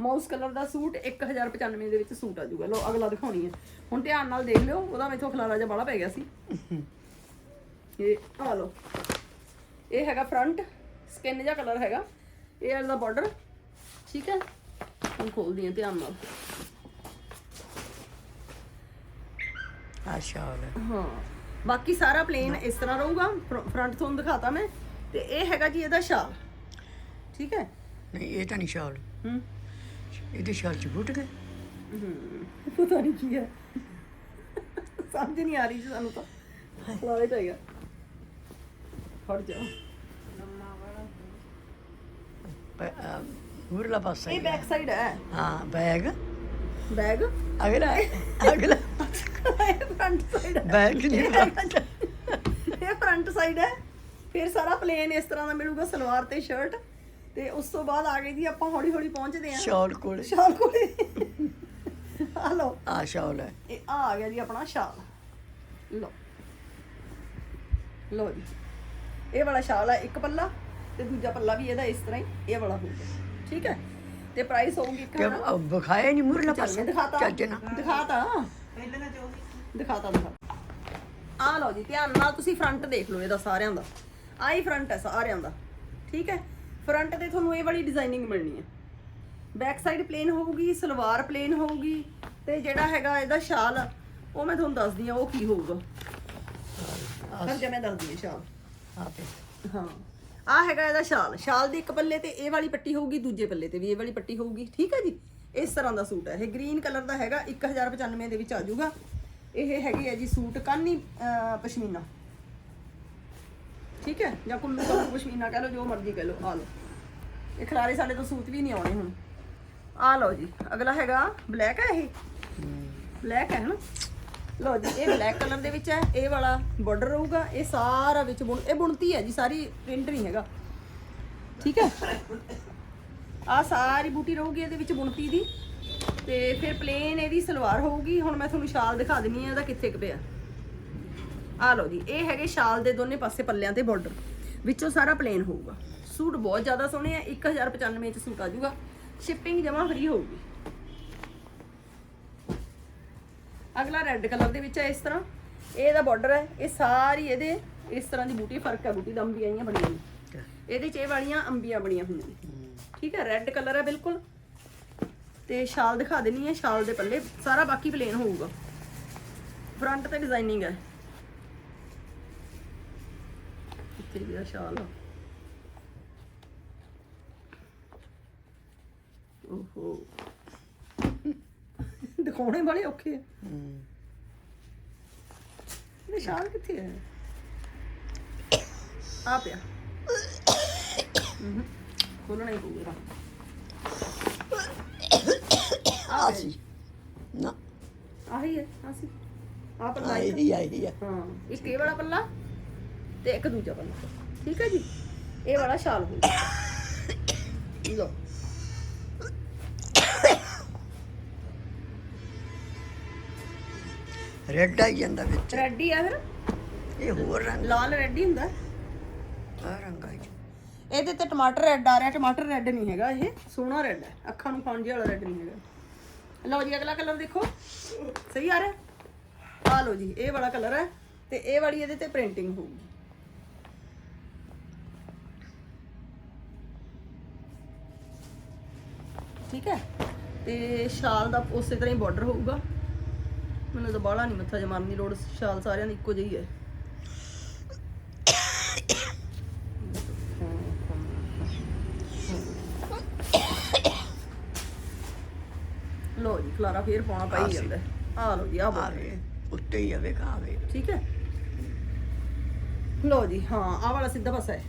ਮਾਊਸ ਕਲਰ ਦਾ ਸੂਟ 1095 ਦੇ ਵਿੱਚ ਸੂਟ ਆ ਜਾਊਗਾ। ਲਓ ਅਗਲਾ ਦਿਖਾਉਣੀ ਹੈ। ਹੁਣ ਧਿਆਨ ਨਾਲ ਦੇਖ ਲਿਓ ਉਹਦਾ ਮੇਥੋਂ ਖਲਾਰਾ ਜਿਹਾ ਬਾਲਾ ਪੈ ਗਿਆ ਸੀ। ਇਹ ਆ ਲਓ। ਇਹ ਹੈਗਾ ਫਰੰਟ ਸਕਿਨ ਜਿਹਾ ਕਲਰ ਹੈਗਾ। ਇਹ ਵਾਲਾ ਬਾਰਡਰ ਠੀਕ ਹੈ? ਹੁਣ ਖੋਲਦੀ ਹਾਂ ਧਿਆਨ ਨਾਲ।
ਆ ਸ਼ਾਲ ਹੈ।
ਹਾਂ। ਬਾਕੀ ਸਾਰਾ ਪਲੇਨ ਇਸ ਤਰ੍ਹਾਂ ਰਹੂਗਾ। ਫਰੰਟ ਤੋਂ ਦਿਖਾਤਾ ਮੈਂ। ਤੇ ਇਹ ਹੈਗਾ ਜੀ ਇਹਦਾ ਸ਼ਾਲ। ਠੀਕ ਹੈ?
ਨਹੀਂ ਇਹ ਤਾਂ ਨਹੀਂ ਸ਼ਾਲ।
ਹੂੰ।
ਇਹਦੇ ਸ਼ਾਲ ਚ ਫੁੱਟ ਗਏ
ਪਤਾ ਨਹੀਂ ਕੀ ਹੈ। ਸਮਝ ਨਹੀਂ ਆ ਰਹੀ ਜੀ ਸਾਨੂੰ ਤਾਂ। ਲਾਲੇ ਚਾਹੀਦਾ ਫੜ ਜਾ
ਮੁਰਲਾ ਪਾਸਾ
ਇਹ ਬੈਕ ਸਾਈਡ ਹੈ।
ਹਾਂ ਬੈਗ।
ਬੈਗ?
ਅਗਲਾ ਅਗਲਾ।
ਇਹ ਫਰੰਟ ਸਾਈਡ ਹੈ
ਬੈਗ ਨਹੀਂ
ਇਹ ਫਰੰਟ ਸਾਈਡ ਹੈ। ਫਿਰ ਸਾਰਾ ਪਲੇਨ ਇਸ ਤਰ੍ਹਾਂ ਦਾ ਮਿਲੂਗਾ ਸਲਵਾਰ ਤੇ ਸ਼ਰਟ ਤੇ ਉਸ ਤੋਂ ਬਾਅਦ ਆ ਗਈ ਜੀ ਆਪਾਂ ਹੌਲੀ ਹੌਲੀ ਪਹੁੰਚਦੇ ਆਂ
ਸ਼ਾਲ ਕੋਲ।
ਸ਼ਾਲ ਕੋਲੇ। ਆ ਲਓ।
ਆ ਸ਼ਾਲ ਹੈ।
ਇਹ ਆ ਆ ਗਿਆ ਜੀ ਆਪਣਾ ਸ਼ਾਲ। ਲਓ। ਲਓ ਜੀ। ਇਹ ਵਾਲਾ ਸ਼ਾਲ ਹੈ ਇੱਕ ਪੱਲਾ ਤੇ ਦੂਜਾ ਪੱਲਾ ਵੀ ਇਹਦਾ ਇਸ ਤਰ੍ਹਾਂ ਹੀ ਇਹ ਵਾਲਾ ਹੋਊਗਾ ਠੀਕ ਹੈ? ਤੇ ਪ੍ਰਾਈਸ ਹੋਊਗੀ ਇੱਕ
ਕਿ ਬਖਾਇਆ ਨਹੀਂ ਮੁਰਲਾ
ਚੱਲ
ਪਾਸਾ।
ਦਿਖਾਤਾ।
ਚੱਜ ਨਾ
ਦਿਖਾਤਾ। ਦਿਖਾਤਾ ਦਿਖਾਤਾ ਆ ਲਓ ਜੀ ਧਿਆਨ ਨਾਲ ਤੁਸੀਂ ਫਰੰਟ ਦੇਖ ਲਓ ਇਹਦਾ ਸਾਰਿਆਂ ਦਾ। ਆਹੀ ਫਰੰਟ ਹੈ ਸਾਰਿਆਂ ਦਾ। ਠੀਕ ਹੈ? ਫਰੰਟ ਤੇ ਤੁਹਾਨੂੰ ਇਹ ਵਾਲੀ ਡਿਜ਼ਾਈਨਿੰਗ ਮਿਲਣੀ ਹੈ। ਬੈਕ ਸਾਈਡ ਪਲੇਨ ਹੋਊਗੀ ਸਲਵਾਰ ਪਲੇਨ ਹੋਊਗੀ ਤੇ ਜਿਹੜਾ ਹੈਗਾ ਇਹਦਾ ਸ਼ਾਲ ਉਹ ਮੈਂ ਤੁਹਾਨੂੰ ਦੱਸਦੀ ਆ ਉਹ ਕੀ ਹੋਊਗਾ। ਹਰ ਜਗ੍ਹਾ ਮੈਂ ਦੱਸਦੀ ਸ਼ਾਲ।
ਆ ਤੇ
ਹਾਂ। ਆ ਹੈਗਾ ਇਹਦਾ ਸ਼ਾਲ। ਸ਼ਾਲ ਦੀ ਇੱਕ ਪੱਲੇ ਤੇ ਇਹ ਵਾਲੀ ਪੱਟੀ ਹੋਊਗੀ ਦੂਜੇ ਪੱਲੇ ਤੇ ਵੀ ਇਹ ਵਾਲੀ ਪੱਟੀ ਹੋਊਗੀ। ਠੀਕ ਹੈ ਜੀ? ਇਸ ਤਰ੍ਹਾਂ ਦਾ ਸੂਟ ਹੈ। ਇਹ ਗ੍ਰੀਨ ਕਲਰ ਦਾ ਹੈਗਾ 1095 ਦੇ ਵਿੱਚ ਆ ਜਾਊਗਾ। ਇਹ ਹੈਗੀ ਹੈ ਜੀ ਸੂਟ ਕਾਨੀ ਅਹ, ਪਸ਼ਮੀਨਾ। ਠੀਕ ਹੈ? ਜਾਂ ਕੁੱਲੂ ਕਲਰ ਪਸ਼ਮੀਨਾ ਕਹਿ ਲਓ ਜੋ ਮਰਜ਼ੀ ਕਹਿ ਲਓ ਆ ਲਓ। ਇਹ ਖਲਾਰੇ ਸਾਡੇ ਤੋਂ ਸੂਟ ਵੀ ਨਹੀਂ ਆਉਣੇ ਹੁਣ। ਆ ਲਓ ਜੀ। ਅਗਲਾ ਹੈਗਾ ਬਲੈਕ ਹੈ ਇਹ। ਬਲੈਕ ਹੈ ਹਨਾ ਲਓ ਜੀ ਇਹ ਬਲੈਕ ਕਲਰ ਦੇ ਵਿੱਚ ਹੈ। ਇਹ ਵਾਲਾ ਬਾਰਡਰ ਰਹੂਗਾ। ਇਹ ਸਾਰਾ ਵਿੱਚ ਬੁਣ ਇਹ ਬੁਣਤੀ ਹੈ ਜੀ ਸਾਰੀ ਪ੍ਰਿੰਟ ਨਹੀਂ ਹੈਗਾ। ਠੀਕ ਹੈ? ਆ ਸਾਰੀ ਬੂਟੀ ਰਹੂਗੀ ਇਹਦੇ ਵਿੱਚ ਬੁਣਤੀ ਦੀ। ਤੇ ਫਿਰ ਪਲੇਨ ਇਹਦੀ ਸਲਵਾਰ ਹੋਊਗੀ। ਹੁਣ ਮੈਂ ਤੁਹਾਨੂੰ ਸ਼ਾਲ ਦਿਖਾ ਦਿੰਨੀ ਆ ਇਹਦਾ ਕਿੱਥੇ ਕੁ ਪਿਆ। ਆ ਲਓ ਜੀ ਇਹ ਹੈਗੇ ਸ਼ਾਲ ਦੇ ਦੋਨੇ ਪਾਸੇ ਪੱਲਿਆਂ ਤੇ ਬਾਰਡਰ ਵਿੱਚੋਂ ਸਾਰਾ ਪਲੇਨ ਹੋਊਗਾ। ਸੂਟ ਬਹੁਤ ਜ਼ਿਆਦਾ ਸੋਹਣੇ ਆ 1095 ਚ ਸੂਟ ਆ ਜਾਊਗਾ। ਸ਼ਿਪਿੰਗ ਜਮਾ ਫ੍ਰੀ ਹੋਊਗੀ। ਅਗਲਾ ਰੈੱਡ ਕਲਰ ਦੇ ਵਿੱਚ ਹੈ ਇਸ ਤਰ੍ਹਾਂ। ਇਹ ਇਹਦਾ ਬਾਰਡਰ ਹੈ ਇਹ ਸਾਰੀ ਇਹਦੇ ਇਸ ਤਰ੍ਹਾਂ ਦੀ ਬੂਟੀ ਫ਼ਰਕ ਹੈ ਬੂਟੀ ਦਾ ਅੰਬੀਆਂ ਆਈਆਂ ਬਣੀਆਂ ਨੇ। ਇਹਦੇ ਚ ਇਹ ਵਾਲੀਆਂ ਅੰਬੀਆਂ ਬਣੀਆਂ ਹੋਈਆਂ ਨੇ। ਠੀਕ ਹੈ ਰੈੱਡ ਕਲਰ ਹੈ ਬਿਲਕੁਲ। ਤੇ ਸ਼ਾਲ ਦਿਖਾ ਦੇਣੀ ਹੈ ਸ਼ਾਲ ਦੇ ਪੱਲੇ। ਸਾਰਾ ਬਾਕੀ ਪਲੇਨ ਹੋਊਗਾ। ਫਰੰਟ ਤੇ ਡਿਜ਼ਾਈਨਿੰਗ ਹੈ। ਇੱਥੇ ਵੀ ਆ ਸ਼ਾਲ। ਓਹੋ। ਦਿਖਾਉਣੇ ਵਾਲੇ ਔਖੇ ਆ।
ਹੂੰ
ਇਹ ਸ਼ਾਲ ਕਿੱਥੇ ਹੈ? ਆ ਪਿਆ। ਹੂੰ ਖੋਲਣਾ ਹੀ ਪਊਗਾ।
ਆ ਸੀ ਨਾ।
ਆਹੀ ਹੈ ਆਸੀ ਆ ਪੱਲਾ
ਆਈ
ਇੱਕ।
ਹੀ ਆਈ ਹੈ
ਹਾਂ ਇੱਕ ਇਹ ਵਾਲਾ ਪੱਲਾ ਤੇ ਇੱਕ ਦੂਜਾ ਪੱਲਾ। ਠੀਕ ਹੈ ਜੀ? ਇਹ ਵਾਲਾ ਸ਼ਾਲ ਹੋਊਗਾ ਲੋ
ਰੈੱਡ ਆਈ ਜਾਂਦਾ ਵਿੱਚ।
ਰੈਡੀ ਆ ਫਿਰ।
ਇਹ ਹੋਰ ਰੰਗ।
ਲਾਲ ਰੈਡੀ ਹੁੰਦਾ।
ਆ ਰੰਗ ਆਈ
ਇਹਦੇ ਤੇ ਟਮਾਟਰ ਰੈੱਡ ਆ ਰਿਹਾ, ਟਮਾਟਰ ਰੈੱਡ ਨਹੀਂ ਹੈਗਾ ਇਹ, ਸੋਹਣਾ ਰੈੱਡ ਹੈ। ਅੱਖਾਂ ਨੂੰ ਖਾਣ ਜਿਹਾ ਵਾਲਾ ਰੈੱਡ ਨਹੀਂ ਹੈਗਾ। ਲਓ ਜੀ, ਅਗਲਾ ਕਲਰ ਦੇਖੋ। ਸਹੀ ਆ ਰਿਹਾ? ਆ ਲਓ ਜੀ, ਇਹ ਵਾਲਾ ਕਲਰ ਹੈ ਤੇ ਇਹ ਵਾਲੀ ਇਹਦੇ ਤੇ ਪ੍ਰਿੰਟਿੰਗ ਹੋਊਗੀ। ਠੀਕ ਹੈ? ਤੇ ਸ਼ਾਲ ਦਾ ਉਸੇ ਤਰ੍ਹਾਂ ਹੀ ਬਾਰਡਰ ਹੋਊਗਾ। ਮੈਨੂੰ ਤਾਂ ਬਾਹਲਾ ਨਹੀਂ ਮੱਥਾ ਜਮਾਰਨ ਦੀ ਲੋੜ ਸ਼ਾਲ ਸਾਰਿਆਂ ਦੀ ਇੱਕੋ ਜਿਹੀ ਹੈ ਲੋ ਜੀ ਖਲਾਰਾ ਫੇਰ ਪਾਉਣਾ
ਆਹ
ਪਾਈ
ਸੀ।
ਜਾਂਦਾ। ਆ ਲੋ ਜੀ ਆ ਬੋਲ
ਆਵੇ ਉੱਤੇ ਹੀ ਆਵੇ ਖਾਵੇ
ਠੀਕ ਹੈ? ਲੋ ਜੀ ਹਾਂ ਆ ਵਾਲਾ ਸਿੱਧਾ ਪਾਸਾ ਹੈ।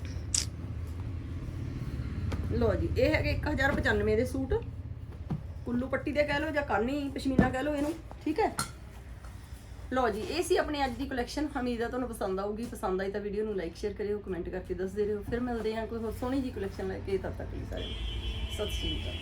ਲੋ ਜੀ ਇਹ ਹੈਗੇ 1095 ਦੇ ਸੂਟ। ਕੁੱਲੂ ਪੱਟੀ ਦੇ ਕਹਿ ਲਓ ਜਾਂ ਕਾਨੀ ਪਸ਼ਮੀਨਾ ਕਹਿ ਲਓ ਇਹਨੂੰ ਠੀਕ ਹੈ? ਲੋ ਜੀ ਇਹ ਸੀ ਆਪਣੀ ਅੱਜ ਦੀ ਕਲੈਕਸ਼ਨ ਉਮੀਦ ਹੈ ਤੁਹਾਨੂੰ ਪਸੰਦ ਆਊਗੀ। ਪਸੰਦ ਆਈ ਤਾਂ ਵੀਡੀਓ ਨੂੰ ਲਾਈਕ ਸ਼ੇਅਰ ਕਰਿਓ ਕਮੈਂਟ ਕਰਕੇ ਦੱਸਦੇ ਰਹੋ। ਫਿਰ ਮਿਲਦੇ ਹਾਂ ਕੋਈ ਹੋਰ ਸੋਹਣੀ ਜੀ ਕਲੈਕਸ਼ਨ ਲੈ ਕੇ। ਤਦ ਤੱਕ ਲਈ ਸਾਰੇ। ਸਤਿ ਸ਼੍ਰੀ ਅਕਾਲ।